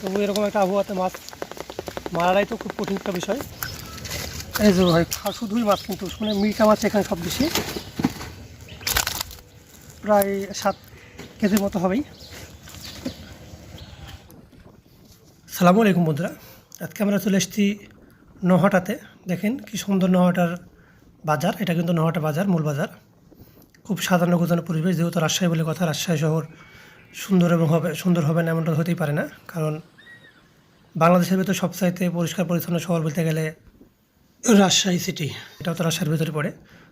তবু এরকম একটা আবহাওয়াতে মাছ মারাটাই তো খুব কঠিন একটা বিষয়। এই যে ভাই শুধুই মাছ কিন্তু মানে মিঠা মাছ এখানে সব বেশি। প্রায় সাত কেজির মতো হবেই। সালামু আলাইকুম বন্ধুরা, আজকে আমরা চলে এসেছি নহাটাতে। দেখেন কি সুন্দর নহাটার বাজার, এটা কিন্তু নহাটা বাজার, মূল বাজার। খুব সাধারণ গোছানো পরিবেশ, যেহেতু রাজশাহী বলে কথা, রাজশাহী শহর সুন্দর এবং হবে, সুন্দর হবে না এমনটা হতেই পারে না। কারণ বাংলাদেশের ভেতর সবচাইতে পরিষ্কার পরিচ্ছন্ন শহর বলতে গেলে রাজশাহী সিটি এটাও তো রাজশাহীর ভেতরে পড়ে।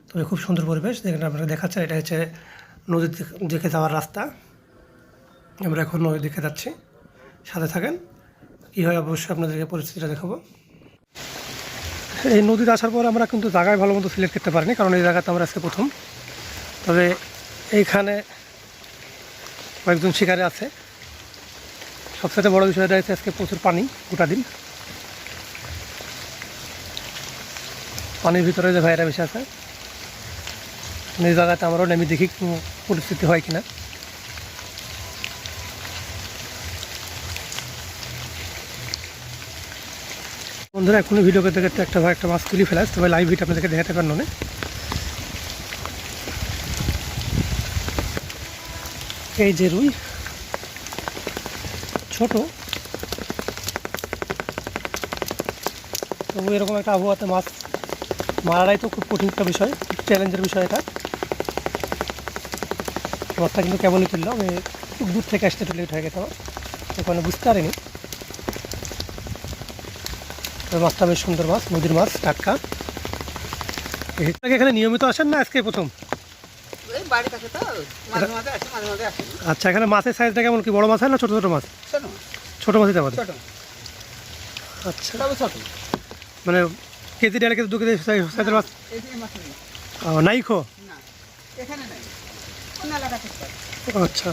তবে খুব সুন্দর পরিবেশ, যেখানে আপনারা দেখাচ্ছেন এটা হচ্ছে নদীর দিকে যাওয়ার রাস্তা। আমরা এখন নদীর দিকে যাচ্ছি, সাথে থাকেন। কী হয় অবশ্যই আপনাদেরকে পরিস্থিতিটা দেখাবো। এই নদীতে আসার পর আমরা কিন্তু জায়গায় ভালো মতো সিলেক্ট করতে পারিনি, কারণ এই জায়গাতে আমরা আজকে প্রথম। তবে এইখানে কয়েকজন শিকারে আছে। সবচেয়ে বড় বিষয়টা হচ্ছে আজকে প্রচুর পানি গোটা দিন। পানির ভিতরে যে ভাইরা বেশি আছে এই জায়গাতে আমরাও নেমে দেখি পরিস্থিতি হয় কিনা। বন্ধুরা, এখনই ভিডিও করতে করতে একটা ভাই একটা মাছ তুলি ফেলাস তবে লাইভ ভিডিও আপনাদেরকে দেখাতে পারল না। এই যে রুই, ছোট। তবু এরকম একটা আবহাওয়াতে মাছ মারাটাই তো খুব কঠিন একটা বিষয় চ্যালেঞ্জের বিষয় এটা। মাছটা কিন্তু কেবলই তুললো, আমি খুব দূর থেকে আসতে লেট হয়ে গেছে আমার, ওখানে বুঝতে পারিনি। মাছটা বেশ সুন্দর মাছ, নদীর মাছ, টাটকা। এখানে নিয়মিত আসেন না আজকে প্রথম? এই বাড়ির তো মাঝে মাঝে আসে মাঝে মাঝে আসে। আচ্ছা এখানে মাছের সাইজটা কেমন কি? বড় মাছ হয় না ছোটো ছোটো মাছ? শোনো ছোটো মাছই দেওয়া ছোট। আচ্ছা। তবে ছোট। মানে কেজি দেড় কেজি দু কেজি সাইজের মাছ? নেই। খো আচ্ছা।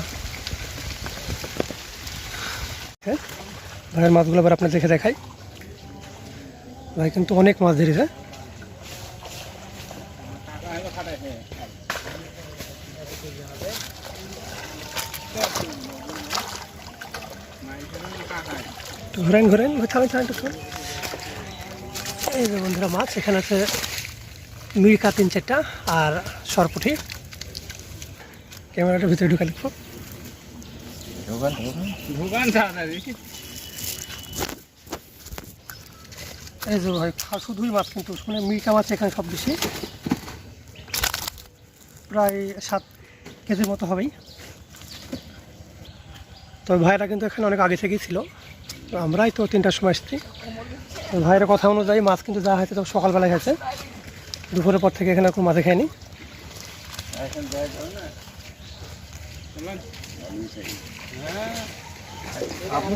হ্যাঁ ভাইয়ের মাছগুলো আবার আপনার দেখে দেখাই। ভাই কিন্তু অনেক মাছ ধরেছে। একটু ঘুরেন ঘুরেন থামেন একটু এই যে বন্ধুরা মাছ এখানে আছে মিড়কা তিন চারটা আর সরপুঠি ক্যামেরাটা ভিতরে ঢুকে লিখব। ভুগান ছাড়া দেখি এই যে ভাই শুধুই মাছ কিন্তু মানে মিরকা মাছ এখানে সব বেশি। প্রায় সাত কেজির মতো হবেই। তো ভাইরা কিন্তু এখানে অনেক আগে থেকেই ছিল। আমরাই তো তিনটার সময় এসেছি। তো ভাইয়ের কথা অনুযায়ী মাছ কিন্তু যা হয়েছে তো সকালবেলায় হয়েছে। দুপুরের পর থেকে এখানে কোনো মাছে খায়নি আপনি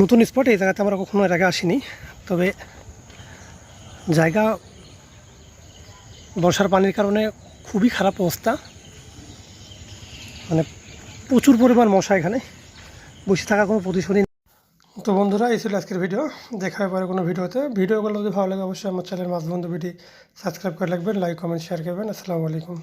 নতুন স্পট এই জায়গাতে আমরা কখনো এর আগে আসিনি। তবে জায়গা বর্ষার পানির কারণে খুবই খারাপ অবস্থা। মানে প্রচুর পরিমাণ মশা এখানে। বসে থাকা কোনো প্রতিশোধই নেই। তো বন্ধুরা, এই ছিল আজকের ভিডিও। দেখা হবে পরে কোনো ভিডিওতে। ভিডিওগুলো যদি ভালো লাগে, অবশ্যই আমার চ্যানেল মাঝবন্ধু ভিডিও সাবস্ক্রাইব করে রাখবেন, লাইক, কমেন্ট, শেয়ার করবেন। আসসালামু আলাইকুম।